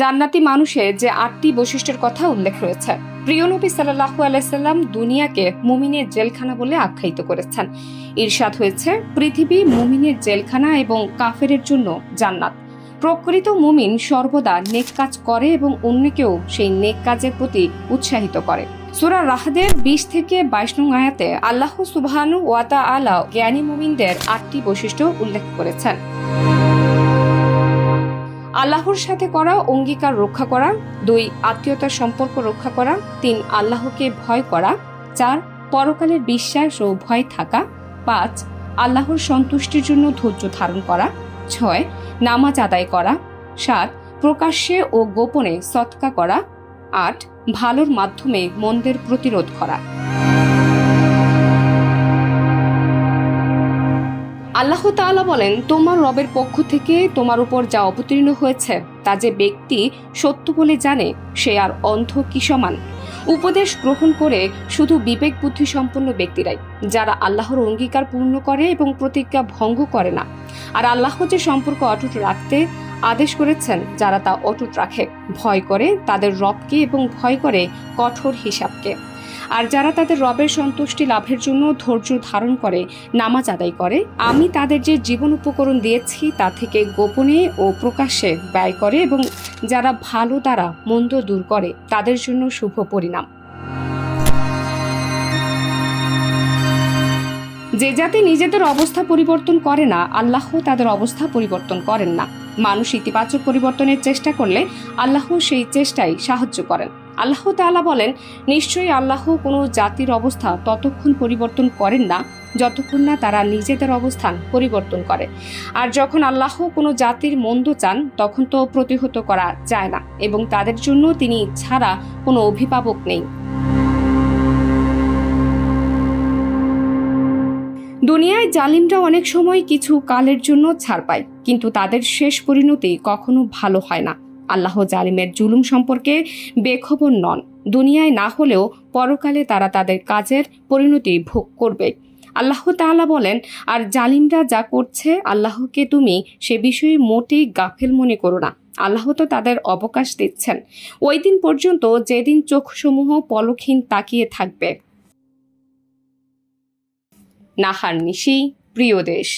জান্নাতি মানুষের যে আটটি বৈশিষ্ট্যের কথা উল্লেখ রয়েছে। প্রিয় নবী সাল্লাহু আলাইসাল্লাম দুনিয়াকে মুমিনের জেলখানা বলে আখ্যায়িত করেছেন। ঈর্ষাদ হয়েছে, পৃথিবী মুমিনের জেলখানা এবং কাফেরের জন্য জান্নাত। প্রকৃত মুমিন সর্বদা নেক কাজ করে এবং অন্যকেও সেই নেক কাজের প্রতি উৎসাহিত করে। সুরা রাহাদের বিশ থেকে বাইশ নং আয়াতে আল্লাহ সুবহানু ওয়াতা আলা জ্ঞানী মুমিনদের আটটি বৈশিষ্ট্য উল্লেখ করেছেন। আল্লাহর সাথে করা, অঙ্গীকার রক্ষা করা, দুই, আত্মীয়তার সম্পর্ক রক্ষা করা, তিন, আল্লাহকে ভয় করা, চার, পরকালের বিশ্বাস ও ভয় থাকা, পাঁচ, আল্লাহর সন্তুষ্টির জন্য ধৈর্য ধারণ করা, ছয়, নামাজ আদায় করা, সাত, প্রকাশ্যে ও গোপনে সৎকা করা, আট, ভালোর মাধ্যমে মন্দের প্রতিরোধ করা। আল্লাহ তাআলা বলেন, তোমার রবের পক্ষ থেকে তোমার উপর যা অবতীর্ণ হয়েছে, তা যে ব্যক্তি সত্য বলে জানে, সে আর অন্ধ কি সমান উপদেশ গ্রহণ করে শুধু বিবেক বুদ্ধি সম্পন্ন ব্যক্তিরাই, যারা আল্লাহর অঙ্গীকার পূর্ণ করে এবং প্রতিজ্ঞা ভঙ্গ করে না। আর আল্লাহ যে সম্পর্ক অটুট রাখতে আদেশ করেছেন, যারা তা অটুট রাখে, ভয় করে তাদের রবকে এবং ভয় করে কঠোর হিসাবকে। আর যারা তাদের রবের সন্তুষ্টি লাভের জন্য ধৈর্য ধারণ করে, নামাজ আদায় করে, আমি তাদের যে জীবন উপকরণ দিয়েছি তা থেকে গোপনে ও প্রকাশ্যে ব্যয় করে এবং যারা ভালো দ্বারা মন্দ দূর করে, তাদের জন্য শুভ পরিণাম। যে জাতি নিজেদের অবস্থা পরিবর্তন করে না, আল্লাহ তাদের অবস্থা পরিবর্তন করেন না। মানুষ ইতিবাচক পরিবর্তনের চেষ্টা করলে আল্লাহ সেই চেষ্টায় সাহায্য করেন। আল্লাহ তাআলা বলেন, নিশ্চয়ই আল্লাহ কোনো জাতির অবস্থা ততক্ষণ পরিবর্তন করেন না, যতক্ষণ না তারা নিজেদের অবস্থান পরিবর্তন করে। আর যখন আল্লাহ কোনো জাতির মন্দ চান, তখন তো প্রতিহত করা যায় না এবং তাদের জন্য তিনি ছাড়া কোনো অভিভাবক নেই। দুনিয়ায় জালিমরা অনেক সময় কিছু কালের জন্য ছাড় পায়, কিন্তু তাদের শেষ পরিণতি কখনো ভালো হয় না। আল্লাহ জালিমের জুলুম সম্পর্কে বেখবর নন। দুনিয়ায় না হলেও পরকালে তারা তাদের কাজের পরিণতি ভোগ করবে। আল্লাহ তাআলা বলেন, আর জালিমরা যা করছে, আল্লাহকে তুমি সে বিষয়ে মোটেই গাফেল মনে করো না। আল্লাহ তো তাদের অবকাশ দিচ্ছেন। ওই দিন পর্যন্ত যেদিন চোখসমূহ পলকহীন তাকিয়ে থাকবে। নাহার নিশি, প্রিয় দেশ।